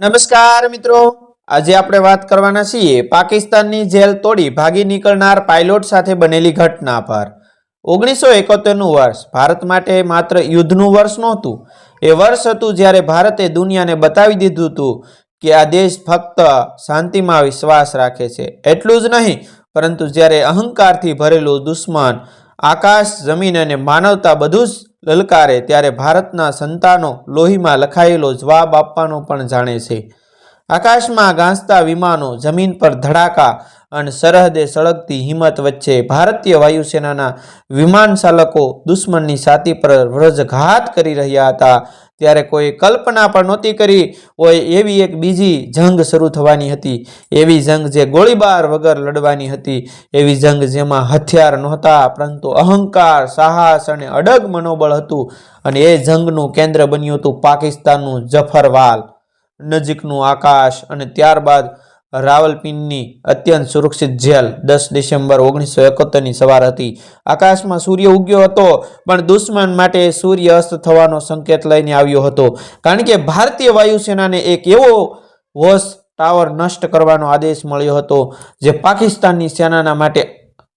નમસ્કાર મિત્રો. આજે આપણે વાત કરવાના છીએ પાકિસ્તાનની જેલ તોડી ભાગી નીકળનાર પાયલોટ સાથે બનેલી ઘટના પર. ઓગણીસો એકોતેરનું વર્ષ, ભારત માટે માત્ર યુદ્ધનું વર્ષ નહોતું. એ વર્ષ હતું જ્યારે ભારતે દુનિયાને બતાવી દીધું હતું કે આ દેશ ફક્ત શાંતિમાં વિશ્વાસ રાખે છે. એટલું જ નહીં, પરંતુ જ્યારે અહંકારથી ભરેલું દુશ્મન આકાશ, જમીન અને માનવતા બધું જ લલકારે ત્યારે ભારતના સંતાનો લોહીમાં લખાયેલો જવાબ આપવાનો પણ જાણે છે. આકાશમાં ગાંસતા વિમાનો, જમીન પર ધડાકા અને સરહદે સળગતી હિંમત વચ્ચે ભારતીય વાયુસેનાના વિમાન ચાલકો દુશ્મનની છાતી પર વ્રજઘાત કરી રહ્યા હતા. ત્યારે કોઈ કલ્પના પણ નહોતી કરી હોય એવી એક બીજી જંગ શરૂ થવાની હતી. એવી જંગ જે ગોળીબાર વગર લડવાની હતી. એવી જંગ જેમાં હથિયાર નહોતા, પરંતુ અહંકાર, સાહસ અને અડગ મનોબળ હતું અને એ જંગનું કેન્દ્ર બન્યું હતું પાકિસ્તાનનું જફરવાલ. નજીકનું આકાશ અને ત્યારબાદ રાવલપિંડીની અત્યંત સુરક્ષિત જેલ દસ ડિસેમ્બર ઓગણીસો એકોતેરની સવાર હતી. આકાશમાં સૂર્ય ઉગ્યો હતો, પણ દુશ્મન માટે સૂર્ય અસ્ત થવાનો સંકેત લઈને આવ્યો હતો. કારણ કે ભારતીય વાયુસેનાને એક એવો વોશ ટાવર નષ્ટ કરવાનો આદેશ મળ્યો હતો, જે પાકિસ્તાનની સેનાના માટે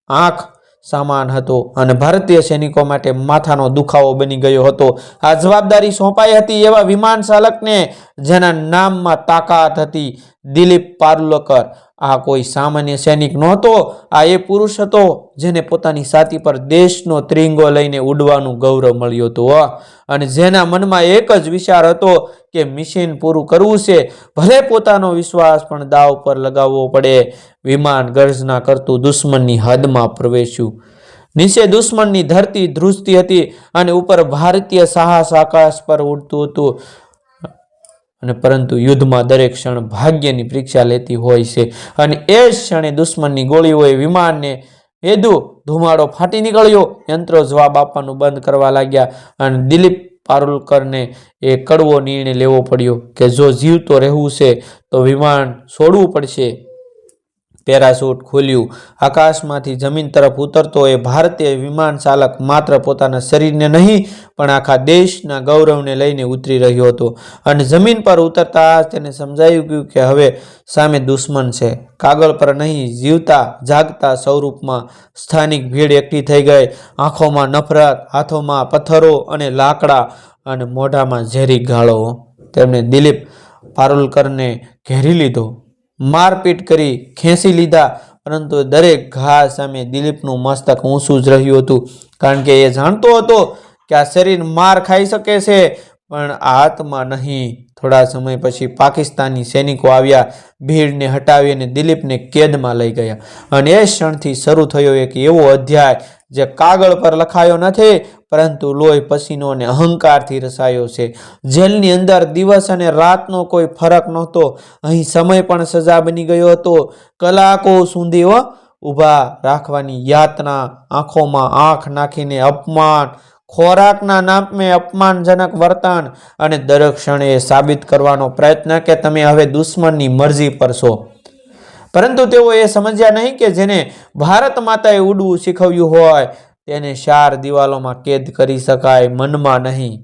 આંખ સામાન હતો અને ભારતીય સૈનિકો માટે માથાનો દુખાવો બની ગયો હતો. આ જવાબદારી સોંપાઈ હતી એવા વિમાન ચાલકને, જેના નામમાં તાકાત હતી દિલીપ પારુલકર. આ કોઈ સામાન્ય સૈનિક નહોતો, આ એ પુરુષ હતો જેને પોતાની સાથી પર દેશનો ત્રિંગો લઈને ઉડવાનું ગૌરવ મળ્યું હતું અને જેના મનમાં એક જ વિચાર હતો કે મિશન પૂરું કરવું છે, ભલે પોતાનો વિશ્વાસ પણ દાવ પર લગાવવો પડે. વિમાન ગર્જના કરતું દુશ્મનની હદમાં પ્રવેશ્યું. નીચે દુશ્મનની ધરતી ધ્રુજતી હતી અને ઉપર ભારતીય સાહસ આકાશ પર ઉડતું હતું. અને પરંતુ યુદ્ધમાં દરેક ક્ષણ ભાગ્યની પરીક્ષા લેતી હોય છે. અને એ જ ક્ષણે દુશ્મનની ગોળીઓએ વિમાનને હેદુ ધુમાડો ફાટી નીકળ્યો. યંત્રો જવાબ આપવાનું બંધ કરવા લાગ્યા અને દિલીપ પારુલકરને એ કડવો નિર્ણય લેવો પડ્યો કે જો જીવતો રહેવું છે તો વિમાન છોડવું પડશે. પેરાશૂટ ખોલ્યું. આકાશમાંથી જમીન તરફ ઉતરતો એ ભારતીય વિમાન ચાલક માત્ર પોતાના શરીરને નહીં, પણ આખા દેશના ગૌરવને લઈને ઉતરી રહ્યો હતો. અને જમીન પર ઉતરતા તેને સમજાયું ગયું કે હવે સામે દુશ્મન છે. કાગળ પર નહીં, જીવતા, જાગતા સ્વરૂપમાં સ્થાનિક ભીડ એકઠી થઈ ગઈ. આંખોમાં નફરત, હાથોમાં પથ્થરો અને લાકડા અને મોઢામાં ઝેરી ગાળો. તેમણે દિલીપ પારુલકરને ઘેરી લીધો. મારપીટ કરી ખેંચી લીધા, પરંતુ દરેક ઘા સામે દિલીપનું મસ્તક ઊંચું જ રહ્યું હતું. કારણ કે એ જાણતો હતો કે આ શરીર માર ખાઈ શકે છે, પણ આત્મા નહીં. થોડા સમય પછી પાકિસ્તાની સૈનિકો આવ્યા, ભીડને હટાવી અને દિલીપને કેદમાં લઈ ગયા. અને એ ક્ષણથી શરૂ થયો એક એવો અધ્યાય જે કાગળ પર લખાયો નથી પરંતુ લોહી પસીનો અને અહંકારથી રસાયો છે. જેલની અંદર દિવસ અને રાતનો કોઈ ફરક નહોતો. અહીં સમય પણ સજા બની ગયો હતો. કલાકો સુધી ઊભા રાખવાની યાતના આંખોમાં આંખ નાખીને અપમાન, ખોરાકના નામે અપમાનજનક વર્તન અને દરેક ક્ષણે સાબિત કરવાનો પ્રયત્ન કે તમે હવે દુશ્મનની મરજી પર છો. પરંતુ તેઓ એ સમજ્યા નહીં કે જેને ભારત માતાએ ઉડવું શીખવ્યું હોય તેને ચાર દિવાલોમાં કેદ કરી શકાય મનમાં નહીં.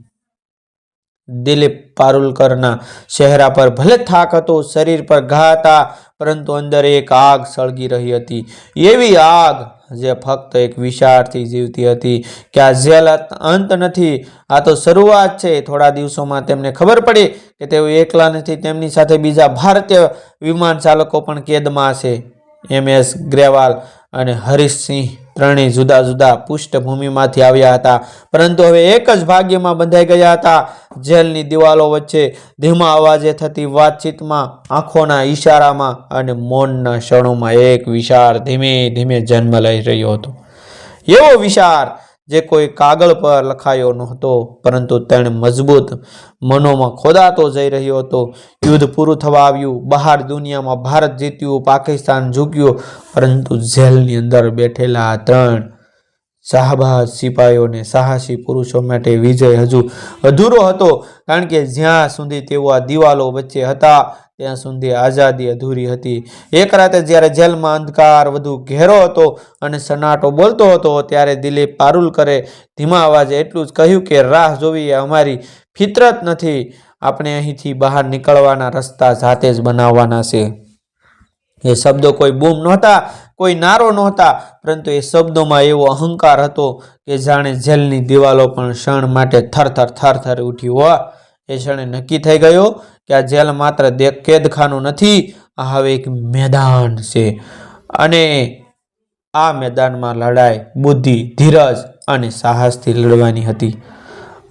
દિલીપ પારુલકરના ચહેરા પર ભલે થાક હતો, શરીર પર ઘા હતા, પરંતુ અંદર એક આગ સળગી રહી હતી. એવી આગ જે ફક્ત એક વિચારથી જીવતી હતી, કે આ જેલ અંત નથી. આ તો શરૂઆત છે. થોડા દિવસોમાં તેમને ખબર પડી કે તેઓ એકલા નથી, તેમની સાથે બીજા ભારતીય વિમાન ચાલકો પણ કેદમાં છે એમ એસ ગ્રેવાલ અને હરીશસિંહ ત્રણેય જુદા જુદા પૃષ્ઠભૂમિમાંથી આવ્યા હતા. પરંતુ હવે એક જ ભાગ્યમાં બંધાઈ ગયા હતા. જેલની દિવાલો વચ્ચે ધીમા અવાજે થતી વાતચીતમાં આંખોના ઈશારામાં અને મૌનના ક્ષણોમાં એક વિચાર ધીમે ધીમે જન્મ લઈ રહ્યો હતો. એવો વિચાર જે કોઈ કાગળ પર લખાયો નહોતો, પરંતુ તેણે મજબૂત મનોમાં ખોદાતો જઈ રહ્યો હતો. યુદ્ધ પૂરું થવા આવ્યું. બહાર દુનિયામાં ભારત જીત્યું, પાકિસ્તાન ઝૂક્યું, પરંતુ જેલની અંદર બેઠેલા ત્રણ શાહબાજ સિપાહીઓને સાહસી પુરુષો માટે વિજય હજુ અધૂરો હતો, કારણ કે જ્યાં સુધી તેઓ આ દિવાલો વચ્ચે હતા ત્યાં સુધી આઝાદી અધૂરી હતી. એક રાતે જ્યારે જેલમાં અંધકાર વધુ ઘેરો હતો અને સન્નાટો બોલતો હતો, ત્યારે દિલીપ પારુલકરે ધીમા અવાજે એટલું જ કહ્યું કે, રાહ જોવી એ અમારી ફિતરત નથી. આપણે અહીંથી બહાર નીકળવાના રસ્તા જાતે જ બનાવવાના છે. એ શબ્દો કોઈ બૂમ નહોતા, કોઈ નારો નહોતા, પરંતુ એ શબ્દોમાં એવો અહંકાર હતો કે જાણે જેલની દિવાલો પણ ક્ષણ માટે થરથર થરથર ઉઠી હોવા એ ક્ષણે નક્કી થઈ ગયો કે આ જેલ માત્ર કેદખાનું નથી, આ હવે એક મેદાન છે. અને આ મેદાનમાં લડાઈ, બુદ્ધિ, ધીરજ અને સાહસથી લડવાની હતી.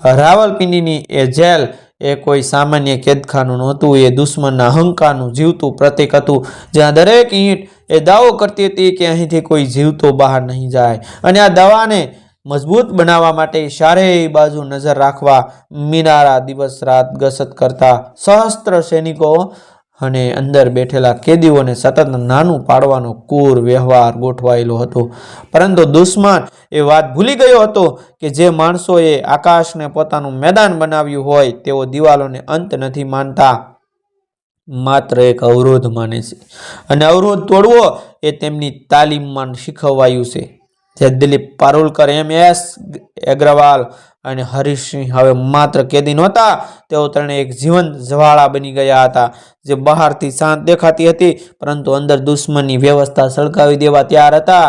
રાવલપિંડીની એ જેલ એ કોઈ સામાન્ય કેદખાનું નહોતું, એ દુશ્મનના અહંકારનું જીવતું પ્રતીક હતું, જ્યાં દરેક ઈંટ એ દાવો કરતી હતી કે અહીંથી કોઈ જીવતો બહાર નહીં જાય. અને આ દવાને મજબૂત બનાવવા માટે ચારેય બાજુ નજર રાખવા મિનારા દિવસ રાત ગસત કરતા સહસ્ત્ર સૈનિકો અને અંદર બેઠેલા કેદીઓને સતત નાનું પાડવાનો કુર વ્યવહાર ગોઠવાયેલો હતો. પરંતુ દુશ્મન એ વાત ભૂલી ગયો હતો કે જે માણસોએ આકાશને પોતાનું મેદાન બનાવ્યું હોય તેઓ દિવાલોને અંત નથી માનતા. માત્ર એક અવરોધ માને છે. અને અવરોધ તોડવો એ તેમની તાલીમમાં શીખવાયું છે. જે દિલીપ પારુલકર, એમ એસ અગ્રવાલ અને હરીશસિંહ હવે માત્ર કેદી નહોતા, તેઓ ત્રણે એક જીવંત જવાળા બની ગયા હતા, જે બહારથી શાંત દેખાતી હતી, પરંતુ અંદર દુશ્મનની વ્યવસ્થા સળગાવી દેવા તૈયાર હતા.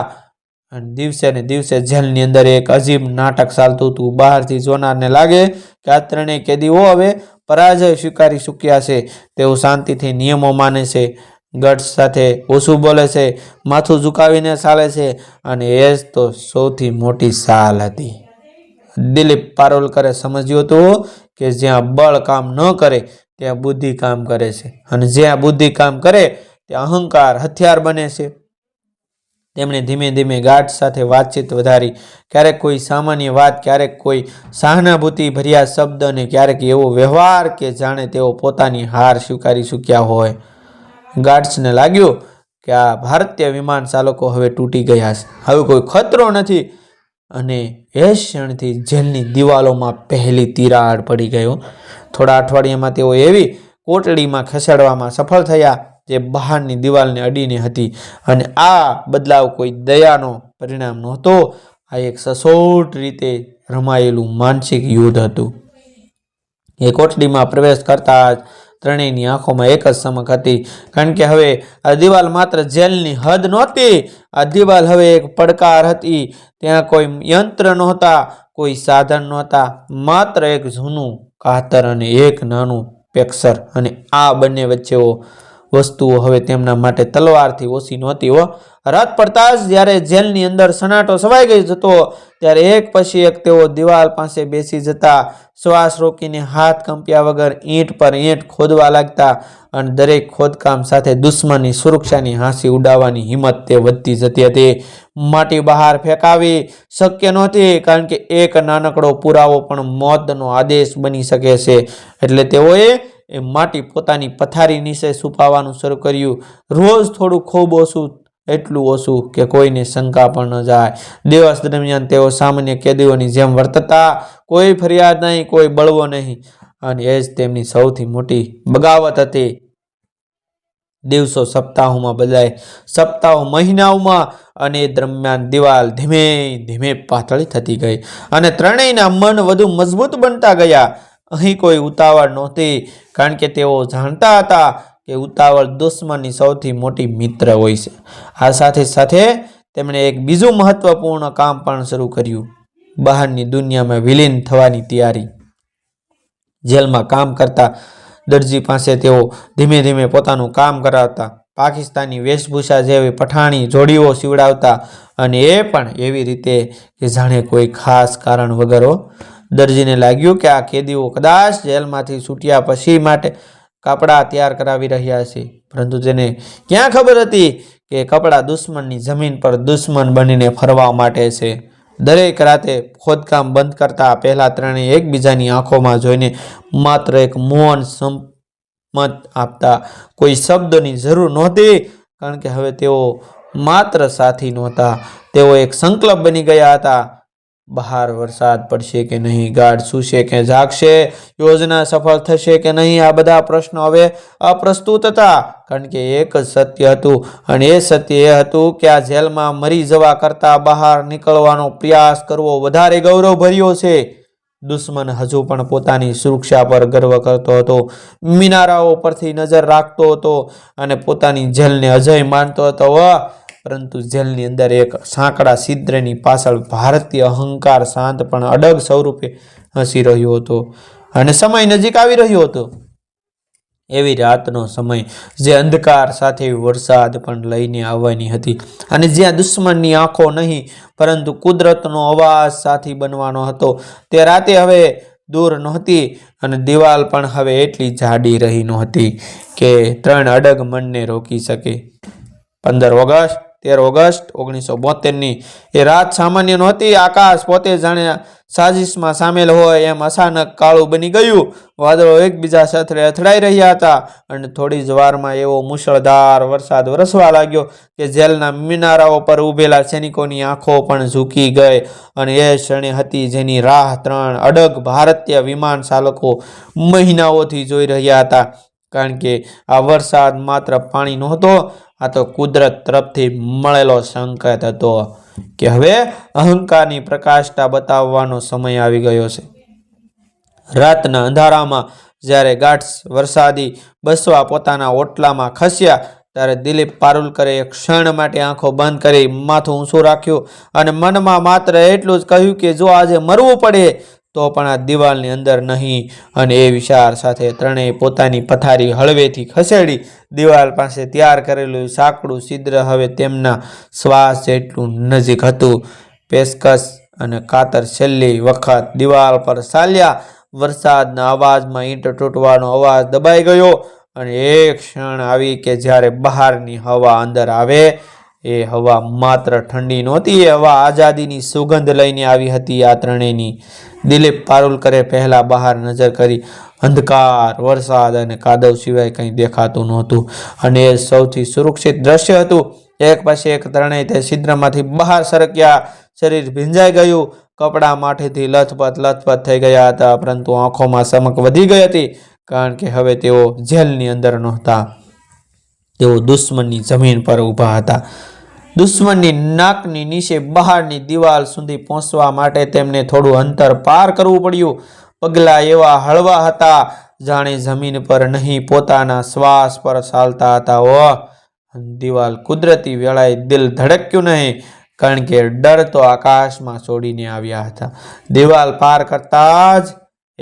અને દિવસે ને દિવસે જેલની અંદર એક અજીબ નાટક ચાલતું હતું. બહારથી જોનારને લાગે કે આ ત્રણેય કેદીઓ હવે પરાજય સ્વીકારી ચૂક્યા છે. તેઓ શાંતિથી નિયમો માને છે. ગટ્સ સાથે ઓછું બોલે છે, માથું ઝુકાવીને ચાલે છે અને એ જ તો સૌથી મોટી સાલ હતી. દિલીપ પારોલકરે સમજ્યું હતું કે જ્યાં બળ કામ ન કરે, ત્યાં બુદ્ધિ કામ કરે છે અને જ્યાં બુદ્ધિ કામ કરે, ત્યાં અહંકાર હથિયાર બને છે. તેમણે ધીમે ધીમે ગાઢ સાથે વાતચીત વધારી. ક્યારેક કોઈ સામાન્ય વાત, ક્યારેક કોઈ સહાનુભૂતિ ભર્યા શબ્દ અને ક્યારેક એવો વ્યવહાર કે જાણે તેઓ પોતાની હાર સ્વીકારી ચૂક્યા હોય. ગાર્ડ્સને લાગ્યું કે આ ભારતીય વિમાન ચાલકો હવે તૂટી ગયા છે. હવે કોઈ ખતરો નથી. અને એ ક્ષણથી જેલની દિવાલોમાં પહેલી તિરાડ પડી ગયો થોડા અઠવાડિયામાં તેઓ એવી કોટડીમાં ખસેડવામાં સફળ થયા જે બહારની દિવાલને અડીને હતી. અને આ બદલાવ કોઈ દયાનો પરિણામ નહોતો. આ એક સસોટ રીતે રમાયેલું માનસિક યુદ્ધ હતું. એ કોટડીમાં પ્રવેશ કરતા જ ત્રણેયની આંખોમાં એક જ સમક હતી. કારણ કે હવે આ દિવાલ માત્ર જેલની હદ નહોતી. આ દિવાલ હવે એક પડકાર હતી. ત્યાં કોઈ યંત્ર નહોતા, કોઈ સાધન નહોતા. માત્ર એક જૂનું કાતર અને એક નાનું પેક્સર અને આ બંને વચ્ચેઓ વસ્તુઓ હવે તેમના માટે તલવારથી ઓછી નહોતી, હો. રાત પડતા જ જ્યારે જેલની અંદર સનાટો સવાઈ ગઈ જતો, ત્યારે એક પછી એક તેઓ દિવાલ પાસે બેસી જતા, શ્વાસ રોકીને હાથ કંપ્યા વગર ઈંટ પર ઈંટ ખોદવા લાગતા અને દરેક ખોદકામ સાથે દુશ્મનની સુરક્ષાની હાંસી ઉડાવવાની હિંમત તે વધતી જતી હતી. માટી બહાર ફેંકાવી શક્ય નહોતી, કારણ કે એક નાનકડો પુરાવો પણ મોતનો આદેશ બની શકે છે. એટલે તેઓએ એ માટી પોતાની પથારી નીચે છુપાવવાનું શરૂ કર્યું. રોજ થોડું ખૂબ ઓછું એટલું ઓછું કે કોઈને શંકા પણ ન જાય. દિવસ દરમિયાન તેઓ સામાન્ય કેદીઓની જેમ વર્તતા, કોઈ ફરિયાદ નહીં, કોઈ બળવો નહીં. અને એ જ તેમની સૌથી મોટી બગાવત હતી. દિવસો સપ્તાહોમાં બદલાય. સપ્તાહો મહિનાઓમાં અને દરમિયાન દિવાલ ધીમે ધીમે પાતળી થતી ગઈ. અને ત્રણેયના મન વધુ મજબૂત બનતા ગયા. અહીં કોઈ ઉતાવળ નહોતી, કારણ કે તેઓ જાણતા હતા કે ઉતાવળ દુશ્મનની સૌથી મોટી મિત્ર હોય છે. આ સાથે સાથે તેમણે એક બીજું મહત્વપૂર્ણ કામ પણ શરૂ કર્યું. બહારની દુનિયામાં વિલીન થવાની તૈયારી. જેલમાં કામ કરતા દરજી પાસે તેઓ ધીમે ધીમે પોતાનું કામ કરાવતા, પાકિસ્તાની વેશભૂષા જેવી પઠાણી જોડીઓ સીવડાવતા અને એ પણ એવી રીતે કે જાણે કોઈ ખાસ કારણ વગરો દરજીને લાગ્યું કે આ કેદીઓ કદાચ જેલમાંથી છૂટ્યા પછી માટે કપડાં તૈયાર કરાવી રહ્યા છે. પરંતુ તેને ક્યાં ખબર હતી કે કપડાં દુશ્મનની જમીન પર દુશ્મન બનીને ફરવા માટે છે? દરેક રાતે ખોદકામ બંધ કરતા પહેલા ત્રણેય એકબીજાની આંખોમાં જોઈને માત્ર એક મૌન સંમત આપતા કોઈ શબ્દની જરૂર નહોતી, કારણ કે હવે તેઓ માત્ર સાથી નહોતા. તેઓ એક સંકલ્પ બની ગયા હતા બહાર વરસાદ પડશે કે નહીં, ગાઢ સૂશે કે જાગશે, યોજના સફળ થશે કે નહીં, આ બધા પ્રશ્નો હવે અપ્રસ્તુત હતા. કારણ કે એક જ સત્ય હતું અને એ સત્ય એ હતું કે આ જેલમાં મરી જવા કરતાં બહાર નીકળવાનો પ્રયાસ કરવો વધારે ગૌરવભર્યો છે. દુશ્મન હજુ પણ પોતાની સુરક્ષા પર ગર્વ કરતો હતો. મિનારાઓ પરથી નજર રાખતો હતો અને પોતાની જેલને અજય માનતો હતો. વાહ પરંતુ જેલની અંદર એક સાંકડા છિદ્રની પાછળ ભારતીય અહંકાર શાંત પણ અડગ સ્વરૂપે હસી રહ્યો હતો અને સમય નજીક આવી રહ્યો હતો. એવી રાતનો સમય જે અંધકાર સાથે વરસાદ પણ લઈને આવવાની હતી અને જ્યાં દુશ્મનની આંખો નહીં, પરંતુ કુદરતનો અવાજ સાથી બનવાનો હતો. તે રાતે હવે દૂર નહોતી અને દિવાલ પણ હવે એટલી જાડી રહી નહોતી કે ત્રણ અડગ મનને રોકી શકે. પંદર ઓગસ્ટ તેર ઓગસ્ટ ઓગણીસો બોતેરની. એ રાત સામાન્ય નહોતી, આકાશ પોતે જાણે સાજિશમાં સામેલ હોય એમ અચાનક કાળું બની ગયું. વાદળો એકબીજા સાથે અથડાઈ રહ્યા હતા અને થોડી જ વારમાં એવો મુશળધાર વરસાદ વરસવા લાગ્યો કે જેલના મિનારાઓ પર ઊભેલા સૈનિકોની આંખો પણ ઝૂકી ગઈ અને એ ક્ષણે હતી જેની રાહ ત્રણ અડગ ભારતીય વિમાન ચાલકો મહિનાઓથી જોઈ રહ્યા હતા. કારણ કે આ વરસાદ માત્ર પાણી નહોતો, આ તો કુદરત તરફથી મળેલો સંકેત હતો કે હવે અહંકારની પ્રકાશતા બતાવવાનો સમય આવી ગયો છે. રાતના અંધારામાં જ્યારે ગાઢ વરસાદી બસવા પોતાના ઓટલામાં ખસ્યા, ત્યારે દિલીપ પારુલકરે એક ક્ષણ માટે આંખો બંધ કરી માથું ઊંચું રાખ્યું અને મનમાં માત્ર એટલું જ કહ્યું કે જો આજે મરવું પડે તો પણ આ દિવાલની અંદર નહીં. અને એ વિચાર સાથે ત્રણેય પોતાની પથારી હળવેથી ખસેડી દિવાલ પાસે તૈયાર કરેલું સાંકડું છિદ્ર હવે તેમના શ્વાસ જેટલું નજીક હતું. પેશકશ અને કાતર છેલ્લી વખત દિવાલ પર ચાલ્યા. વરસાદના અવાજમાં ઈંટ તૂટવાનો અવાજ દબાઈ ગયો અને એક ક્ષણ આવી કે જ્યારે બહારની હવા અંદર આવે એ હવા માત્ર ઠંડી નહોતી, એ હવા આઝાદીની સુગંધ લઈને આવી હતી આ ત્રણેયની. દિલીપ પારુલકરે પહેલાં બહાર નજર કરી, અંધકાર, વરસાદ અને કાદવ સિવાય કંઈ દેખાતું નહોતું. અને એ સૌથી સુરક્ષિત દ્રશ્ય હતું, એક પછી એક ત્રણેય તે છિદ્રમાંથી બહાર સરક્યા, શરીર ભીંજાઈ ગયું, કપડાં માથેથી લથપથ લથપથ થઈ ગયા હતા, પરંતુ આંખોમાં ચમક વધી ગઈ હતી, કારણ કે હવે તેઓ જેલની અંદર નહોતા. તેઓ દુશ્મનની જમીન પર ઊભા હતા. દુશ્મનની નાકની નીચે બહારની દિવાલ સુધી પહોંચવા માટે તેમને થોડું અંતર પાર કરવું પડ્યું. પગલાં એવા હળવા હતા, જાણે જમીન પર નહીં પોતાના શ્વાસ પર ચાલતા હતા. ઓ દિવાલ કુદરતી વેળાએ દિલ ધડક્યું નહીં, કારણ કે ડર તો આકાશમાં છોડીને આવ્યા હતા. દિવાલ પાર કરતા જ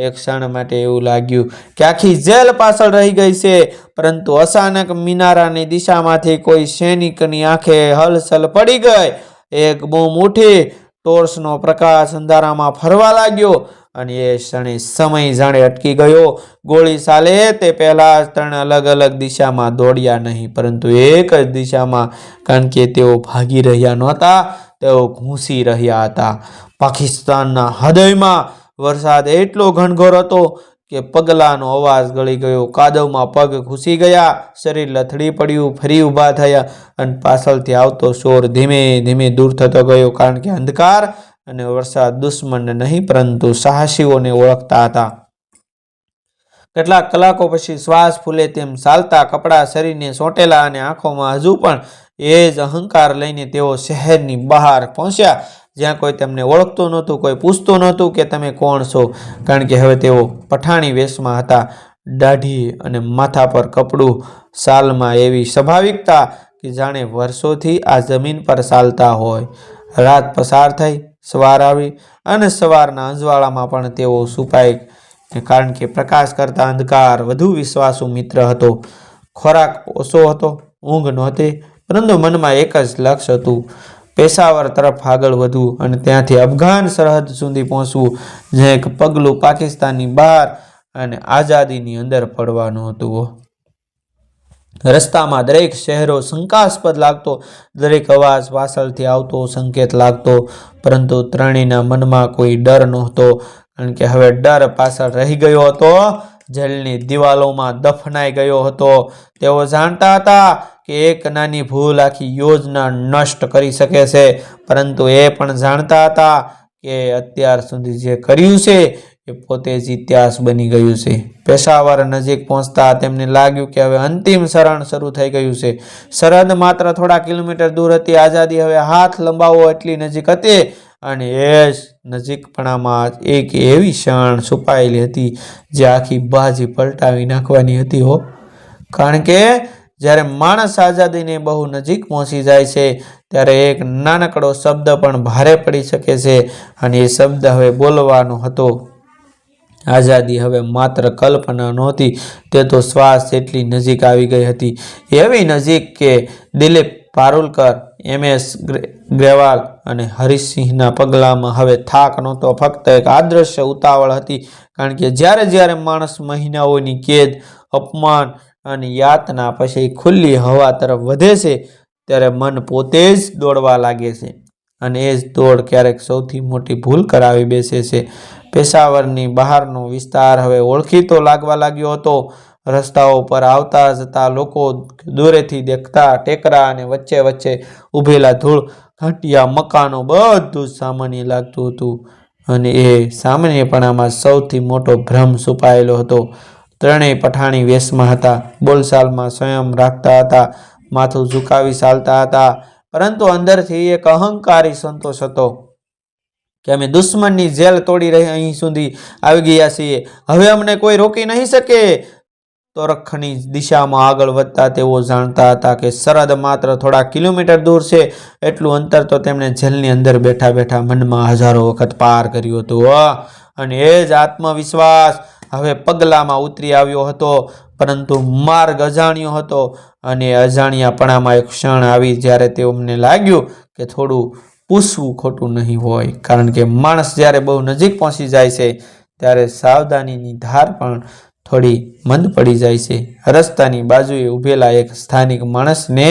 એક ક્ષણ માટે એવું લાગ્યું કે આખી જેલ પાછળ રહી ગઈ છે, પરંતુ અચાનક મિનારાની દિશામાંથી કોઈ સૈનિકની આંખે હલચલ પડી ગઈ. એક બૂમ ઉઠી, ટોર્ચનો પ્રકાશ અંધારામાં ફરવા લાગ્યો અને એ ક્ષણે સમય જાણે અટકી ગયો. ગોળી ચાલે તે પહેલા ત્રણ અલગ અલગ દિશામાં દોડ્યા નહીં, પરંતુ એક જ દિશામાં, કારણ કે તેઓ ભાગી રહ્યા નહોતા, તેઓ ઘૂસી રહ્યા હતા. પાકિસ્તાનના હૃદયમાં વરસાદ એટલો ઘનઘોર હતો કે પગલાંનો અવાજ ગળી ગયો. કાદવમાં પગ ઘૂસી ગયા, શરીર લથડી પડ્યું, ફરી ઊભા થયા અને પાછળથી આવતો શોર ધીમે ધીમે દૂર થતો ગયો કારણ કે અંધકાર અને વરસાદ દુશ્મનને નહીં, પરંતુ સાહસીઓને ઓળખતા હતા. કેટલાક કલાકો પછી શ્વાસ ફૂલે તેમ ચાલતા કપડાં શરીરને સોંટેલા અને આંખોમાં હજુ પણ એ જ અહંકાર લઈને તેઓ શહેરની બહાર પહોંચ્યા. જ્યાં કોઈ તેમને ઓળખતું નહોતું, કોઈ પૂછતું નહોતું કે તમે કોણ છો. કારણ કે હવે તેઓ પઠાણી વેશમાં હતા. દાઢી અને માથા પર કપડું સાલમાં એવી સ્વાભાવિકતા કે જાણે વર્ષોથી આ જમીન પર ચાલતા હોય. રાત પસાર થઈ, સવાર આવી અને સવારના અંજવાળામાં પણ તેઓ સુપાઈ કારણ કે પ્રકાશ કરતા અંધકાર વધુ વિશ્વાસુ મિત્ર હતો. ખોરાક ઓછો હતો, ઊંઘ નહોતી, પરંતુ મનમાં એક જ લક્ષ્ય હતું. પેશાવર તરફ આગળ વધવું અને ત્યાંથી અફઘાન સરહદ સુધી પહોંચવું, જે એક પગલું પાકિસ્તાનની બહાર અને આઝાદીની અંદર પડવાનું હતું. રસ્તામાં દરેક શહેરો શંકાસ્પદ લાગતો, દરેક અવાજ પાછળથી આવતો, સંકેત લાગતો, પરંતુ ત્રણેયના મનમાં કોઈ ડર નહોતો, કારણ કે હવે ડર પાછળ રહી ગયો હતો. જેલની દિવાલોમાં દફનાઈ ગયો હતો. તેઓ જાણતા હતા કે એક નાની ભૂલ આખી યોજના નષ્ટ કરી શકે છે. પરંતુ એ પણ જાણતા હતા કે અત્યાર સુધી જે કર્યું છે, એ પોતે જ ઇતિહાસ બની ગયું છે. પેશાવર નજીક પહોંચતા તેમને લાગ્યું કે હવે અંતિમ શરણ શરૂ થઈ ગયું છે. સરહદ માત્ર થોડા કિલોમીટર દૂર હતી, આઝાદી હવે હાથ લંબાવો એટલી નજીક હતી અને એ જ નજીકપણામાં એક એવી ક્ષણ છુપાયેલી હતી જે આખી બાજી પલટાવી નાખવાની હતી હો. કારણ કે જ્યારે માણસ આઝાદીને બહુ નજીક પહોંચી જાય છે, ત્યારે એક નાનકડો શબ્દ પણ ભારે પડી શકે છે અને એ શબ્દ હવે બોલવાનો હતો. આઝાદી હવે માત્ર કલ્પના નહોતી, તે તો શ્વાસ એટલી નજીક આવી ગઈ હતી. એવી નજીક કે દિલીપ પારુલકર, એમ એસ ગ્રેવાલ અને હરીશસિંહના પગલામાં હવે થાક નહોતો, ફક્ત એક આદર્શ ઉતાવળ હતી. કારણ કે જ્યારે જ્યારે માણસ મહિનાઓની કેદ, અપમાન અને યાતના પછી ખુલ્લી હવા તરફ વધે છે, ત્યારે મન પોતે જ દોડવા લાગે છે. અને એ જ દોડ ક્યારેક સૌથી મોટી ભૂલ કરાવી બેસે છે. પેશાવરની બહારનો વિસ્તાર હવે ઓળખીતો લાગવા લાગ્યો હતો. રસ્તાઓ પર આવતા જતા લોકો દૂરેથી દેખતા ટેકરા અને વચ્ચે વચ્ચે ઊભેલા ધૂળ, ઘટિયા, મકાનો બધું સામાન્ય લાગતું હતું. અને એ સામાન્યપણામાં સૌથી મોટો ભ્રમ છુપાયેલો હતો. ત્રણેય પઠાણી વેશમાં હતા. બોલચાલમાં સ્વયં રાખતા હતા. માથું ઝુકાવી ચાલતા હતા. પરંતુ અંદરથી એક અહંકારી સંતોષ હતો કે અમે દુશ્મનની જેલ તોડી રહી અહીં સુધી આવી ગયા છીએ. હવે અમને કોઈ રોકી નહીં શકે. તોરખની દિશામાં આગળ વધતા તેઓ જાણતા હતા કે સરહદ માત્ર થોડા કિલોમીટર દૂર છે. એટલું અંતર તો તેમણે જેલની અંદર બેઠા બેઠા મનમાં હજારો વખત પાર કર્યું હતું! અને એ જ આત્મવિશ્વાસ હવે પગલામાં ઉતરી આવ્યો હતો, પરંતુ માર્ગ અજાણ્યો હતો અને અજાણ્યાપણામાં એક ક્ષણ આવી જ્યારે તેમને લાગ્યું કે થોડું પૂછવું ખોટું નહીં હોય, કારણ કે માણસ જ્યારે બહુ નજીક પહોંચી જાય છે, ત્યારે સાવધાનીની ધાર પણ થોડી મંદ પડી જાય છે. રસ્તાની બાજુએ ઊભેલા એક સ્થાનિક માણસને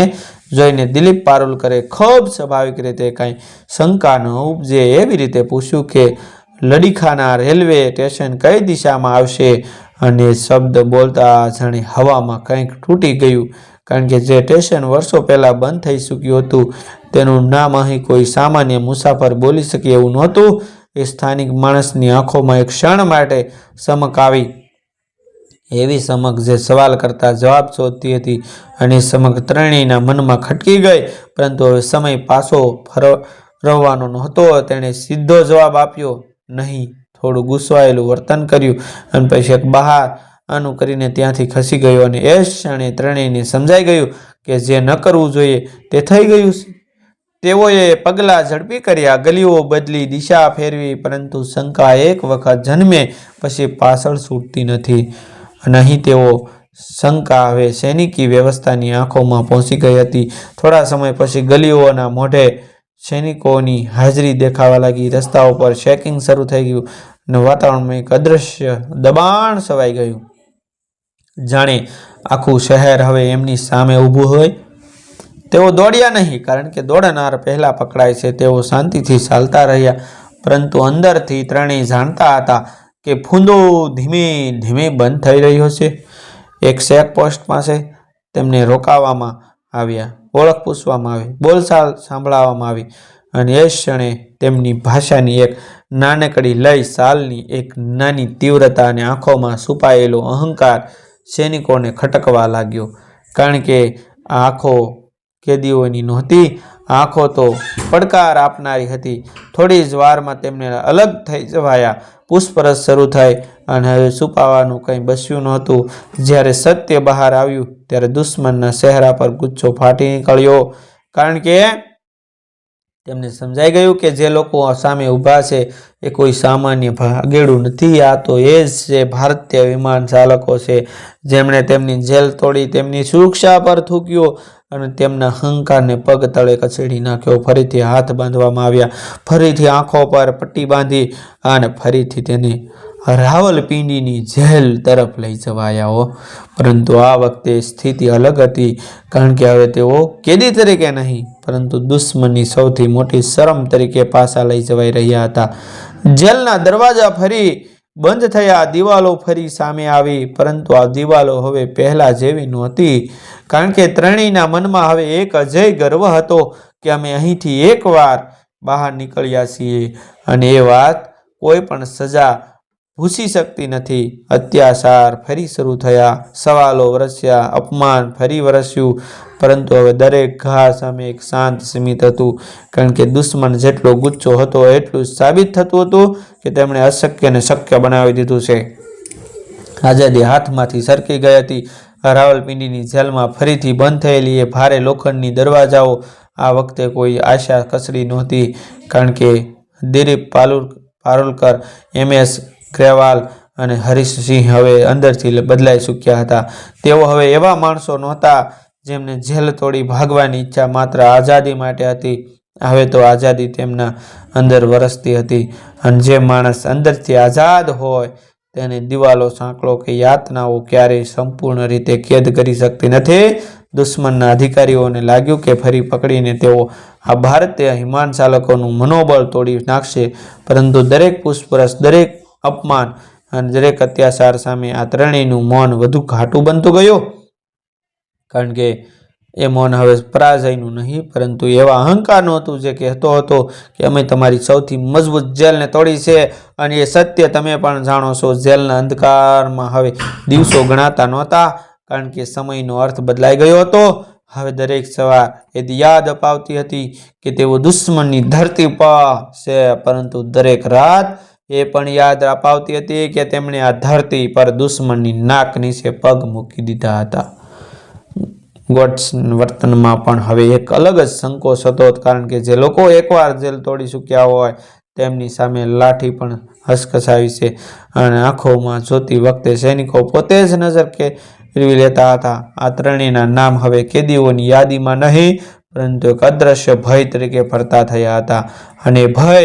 જોઈને દિલીપ પારુલકરે ખૂબ સ્વાભાવિક રીતે કાંઈ શંકા ન ઉપજે એવી રીતે પૂછ્યું કે લડીખાના રેલવે સ્ટેશન કઈ દિશામાં આવશે? અને શબ્દ બોલતા જાણે હવામાં કંઈક તૂટી ગયું, કારણ કે જે સ્ટેશન વર્ષો પહેલાં બંધ થઈ ચૂક્યું હતું, તેનું નામ અહીં કોઈ સામાન્ય મુસાફર બોલી શકે એવું નહોતું. એ સ્થાનિક માણસની આંખોમાં એક ક્ષણ માટે સમક આવી. એવી સમક જે સવાલ કરતા જવાબ શોધતી હતી અને સમક ત્રણેયના મનમાં ખટકી ગઈ, પરંતુ હવે સમય પાછો ફરવાનો નહોતો. તેણે સીધો જવાબ આપ્યો નહીં. થોડું ગુસ્સવાયેલું વર્તન કર્યું અને પછી એક બહાર આનું કરીને ત્યાંથી ખસી ગયો અને એ ક્ષણે ત્રણેયને સમજાઈ ગયું કે જે ન કરવું જોઈએ તે થઈ ગયું છે. તેઓએ પગલાં ઝડપી કર્યા. ગલીઓ બદલી દિશા ફેરવી, પરંતુ શંકા એક વખત જન્મે પછી પાછળ છૂટતી નથી. અને અહીં તેઓ શંકા હવે સૈનિકી વ્યવસ્થાની આંખોમાં પહોંચી ગઈ હતી. થોડા સમય પછી ગલીઓના મોઢે સૈનિકોની હાજરી દેખાવા લાગી. રસ્તાઓ પર ચેકિંગ શરૂ થઈ ગયું અને વાતાવરણમાં એક અદૃશ્ય દબાણ સવાઈ ગયું. જાણે આખું શહેર હવે એમની સામે ઊભું હોય. તેઓ દોડ્યા નહીં, કારણ કે દોડનાર પહેલાં પકડાય છે. તેઓ શાંતિથી ચાલતા રહ્યા, પરંતુ અંદરથી ત્રણેય જાણતા હતા કે ફૂંદો ધીમે ધીમે બંધ થઈ રહ્યો છે. એક ચેકપોસ્ટ પાસે તેમને રોકાવામાં આવ્યા. ઓળખ પૂછવામાં આવી, બોલચાલ સાંભળવામાં આવી અને એ ક્ષણે તેમની ભાષાની એક નાનકડી લય સાલની એક નાની તીવ્રતા અને આંખોમાં છુપાયેલો અહંકાર સૈનિકોને ખટકવા લાગ્યો. કારણ કે આંખો કેદીઓની નહોતી, આંખો તો પડકાર આપનારી હતી. થોડી જ વારમાં તેમને અલગ થઈ જવાયા. પૂછપરછ શરૂ થઈ અને હવે છુપાવાનું કંઈ બસ્યું નહોતું. જ્યારે સત્ય બહાર આવ્યું, ત્યારે દુશ્મનના ચહેરા પર ગુચ્છો ફાટી નીકળ્યો. કારણ કે તેમને સમજાઈ ગયું કે જે લોકો સામે ઊભા છે, એ કોઈ સામાન્ય ભાગેડું નથી. આ તો એ જ છે, ભારતીય વિમાન ચાલકો છે. જેમણે તેમની જેલ તોડી, તેમની સુરક્ષા પર થૂક્યો. અને તેમના હંકારને પગ તળે કચેડી નાખ્યો. ફરીથી હાથ બાંધવામાં આવ્યા. ફરીથી આંખો પર પટ્ટી બાંધી અને ફરીથી તેને રાવલપિંડીની જેલ તરફ લઈ જવાયા પરંતુ આ વખતે સ્થિતિ અલગ હતી, કારણ કે હવે તેઓ કેદી તરીકે નહીં, પરંતુ દુશ્મનની સૌથી મોટી શરમ તરીકે પાછા લઈ જવાઈ રહ્યા હતા. જેલના દરવાજા ફરી બંધ થયા, દિવાલો ફરી સામે આવી, પરંતુ આ દિવાલો હવે પહેલા જેવી નહોતી કારણ કે ત્રણેયના મનમાં હવે એક અજય ગર્વ હતો કે અમે અહીંથી એકવાર બહાર નીકળ્યા છીએ. અને એ વાત કોઈ પણ સજા ભૂસી શકતી નથી. અત્યાચાર ફરી શરૂ થયા. સવાલો વરસ્યા. અપમાન ફરી વરસ્યું. પરંતુ હવે દરેક ઘા સામે એક શાંત સીમિત હતું. કારણ કે દુશ્મન જેટલો ગુચ્છો હતો, એટલું સાબિત થતું હતું કે તેમણે અશક્યને શક્ય બનાવી દીધું છે. આઝાદી હાથમાંથી સરકી ગઈ હતી. રાવલપિંડીની જેલમાં ફરીથી બંધ થયેલી એ ભારે લોખંડની દરવાજાઓ આ વખતે કોઈ આશા કસરી નહોતી, કારણ કે દિલીપ પાલુર, પારુલકર, એમ એસ ગ્રેવાલ અને હરીશસિંહ હવે અંદરથી બદલાઈ ચૂક્યા હતા. તેઓ હવે એવા માણસો નહોતા જેમને જેલ તોડી ભાગવાની ઈચ્છા માત્ર આઝાદી માટે હતી. હવે તો આઝાદી તેમના અંદર વરસતી હતી. અને જે માણસ અંદરથી આઝાદ હોય તેને દિવાલો સાંકળો કે યાતનાઓ ક્યારેય સંપૂર્ણ રીતે કેદ કરી શકતી નથી. દુશ્મનના અધિકારીઓને લાગ્યું કે ફરી પકડીને તેઓ આ ભારતીય વિમાન ચાલકોનું મનોબળ તોડી નાખશે, પરંતુ દરેક પૂછપરછ, દરેક અપમાન અને દરેક અત્યાચાર સામે આ ત્રણેયનું મૌન વધુ ઘાટું બનતું ગયું. કારણ કે એ મૌન હવે પરાજયનું નહીં, પરંતુ એવા અહંકારનું હતું જે કહેતો હતો કે અમે તમારી સૌથી મજબૂત જેલને તોડી છે અને એ સત્ય તમે પણ જાણો છો, જેલના અંધકારમાં હવે દિવસો ગણાતા નહોતા, કારણ કે સમયનો અર્થ બદલાઈ ગયો હતો. હવે દરેક સવાર એ યાદ અપાવતી હતી કે તેઓ દુશ્મનની ધરતી પર છે, પરંતુ દરેક રાત એ પણ યાદ અપાવતી હતી કે તેમણે આ ધરતી પર દુશ્મનની નાક નીચે પગ મૂકી દીધા હતા. ગોડ્સ વર્તનમાં પણ હવે એક અલગ જ સંકોચ હતો, કારણ કે જે લોકો એકવાર જેલ તોડી ચૂક્યા હોય, તેમની સામે લાઠી પણ હસકસાવી છે અને આંખોમાં જોતી વખતે સૈનિકો પોતે જ નજર ફેરવી લેતા હતા. આ ત્રણેયના નામ હવે કેદીઓની યાદીમાં નહીં, પરંતુ એક અદ્રશ્ય ભય તરીકે ફરતા થયા હતા અને ભય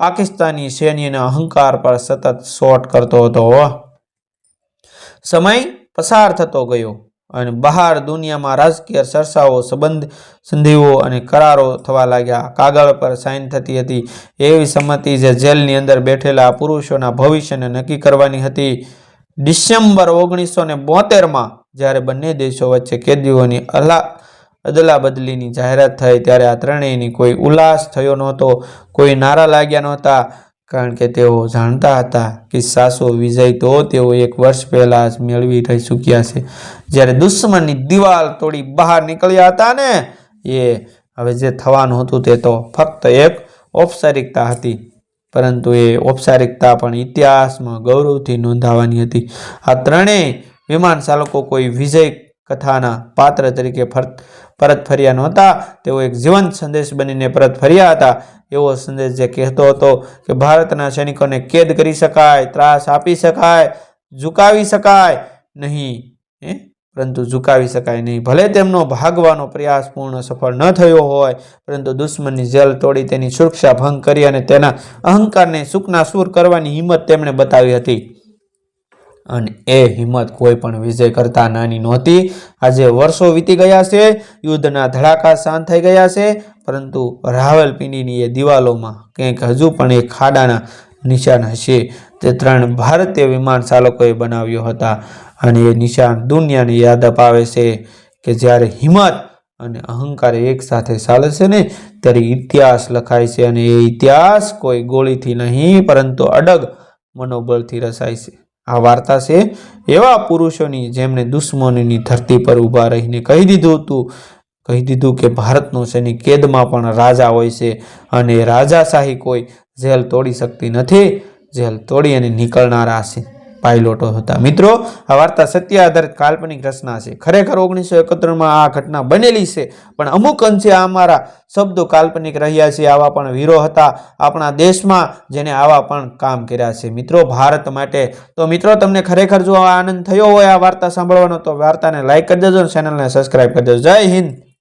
પાકિસ્તાની સૈન્યના અહંકાર પર સતત શોટ કરતો હતો. સમય પસાર થતો ગયો. અને બહાર દુનિયામાં રાજકીય ચર્ચાઓ સંબંધ, સંધિઓ અને કરારો થવા લાગ્યા. કાગળ પર સાઇન થતી હતી. એવી સંમતિ જે જેલની અંદર બેઠેલા પુરુષોના ભવિષ્યને નક્કી કરવાની હતી. ડિસેમ્બર ઓગણીસો ને બોતેરમાં જ્યારે બંને દેશો વચ્ચે કેદીઓની અલા અદલા બદલીની જાહેરાત થઈ, ત્યારે આ ત્રણેયની કોઈ ઉલ્લાસ થયો નહોતો, કોઈ નારા લાગ્યા નહોતા. કારણ કે તેઓ જાણતા હતા કે સાસો વિજય તો તેઓ એક વર્ષ પહેલા જ મેળવી રહી ચૂક્યા છે. જ્યારે દુશ્મનની દિવાલ તોડી બહાર નીકળ્યા હતા ને, એ હવે જે થવાનું હતું તે તો ફક્ત એક ઔપચારિકતા હતી. પરંતુ એ ઔપચારિકતા પણ ઇતિહાસમાં ગૌરવથી નોંધાવાની હતી. આ ત્રણેય વિમાન ચાલકો કોઈ વિજય કથાના પાત્ર તરીકે ફર પરત ફર્યા નહોતા. તેઓ એક જીવંત સંદેશ બનીને પરત ફર્યા હતા. એવો સંદેશ જે કહેતો હતો કે ભારતના સૈનિકોને કેદ કરી શકાય, ત્રાસ આપી શકાય, ઝુકાવી શકાય નહીં, હે? પરંતુ ઝુકાવી શકાય નહીં. ભલે તેમનો ભાગવાનો પ્રયાસ પૂર્ણ સફળ ન થયો હોય, પરંતુ દુશ્મનની જેલ તોડી તેની સુરક્ષા ભંગ કરી અને તેના અહંકારને સુખના સૂર કરવાની હિંમત તેમણે બતાવી હતી. અને એ હિંમત કોઈ પણ વિજય કરતા નાની નહોતી. આજે વર્ષો વીતી ગયા છે, યુદ્ધના ધડાકા શાંત થઈ ગયા છે, પરંતુ રાવલપિંડીની એ દિવાલોમાં કંઈક હજુ પણ એ ખાડાના નિશાન હશે. તે ત્રણ ભારતીય વિમાન ચાલકોએ બનાવ્યો હતા અને એ નિશાન દુનિયાને યાદ અપાવે છે કે જ્યારે હિંમત અને અહંકાર એક સાથે ચાલે છે ને, ત્યારે ઇતિહાસ લખાય છે અને એ ઇતિહાસ કોઈ ગોળીથી નહીં, પરંતુ અડગ મનોબળથી રચાય છે. આ વાર્તા છે, એવા પુરુષોની જેમણે દુશ્મનીની ધરતી પર ઊભા રહીને કહી દીધું હતું. કહી દીધું કે ભારતનો સૈનિક કેદમાં પણ રાજા હોય છે અને રાજાશાહી કોઈ જેલ તોડી શકતી નથી. જેલ તોડી અને નીકળનારા છે. પાયલોટો હતા. મિત્રો, આ વાર્તા સત્ય આધારિત કાલ્પનિક રચના છે. ખરેખર ઓગણીસો એકત્રમાં આ ઘટના બનેલી છે, પણ અમુક અંશે આ અમારા શબ્દો કાલ્પનિક રહ્યા છે. આવા પણ વીરો હતા આપણા દેશમાં, જેને આવા પણ કામ કર્યા છે. મિત્રો, ભારત માટે તો મિત્રો, તમને ખરેખર જો આનંદ થયો હોય આ વાર્તા સાંભળવાનો, તો વાર્તાને લાઈક કરી દેજો ચેનલને સબસ્ક્રાઈબ કરી દેજો. જય હિન્દ.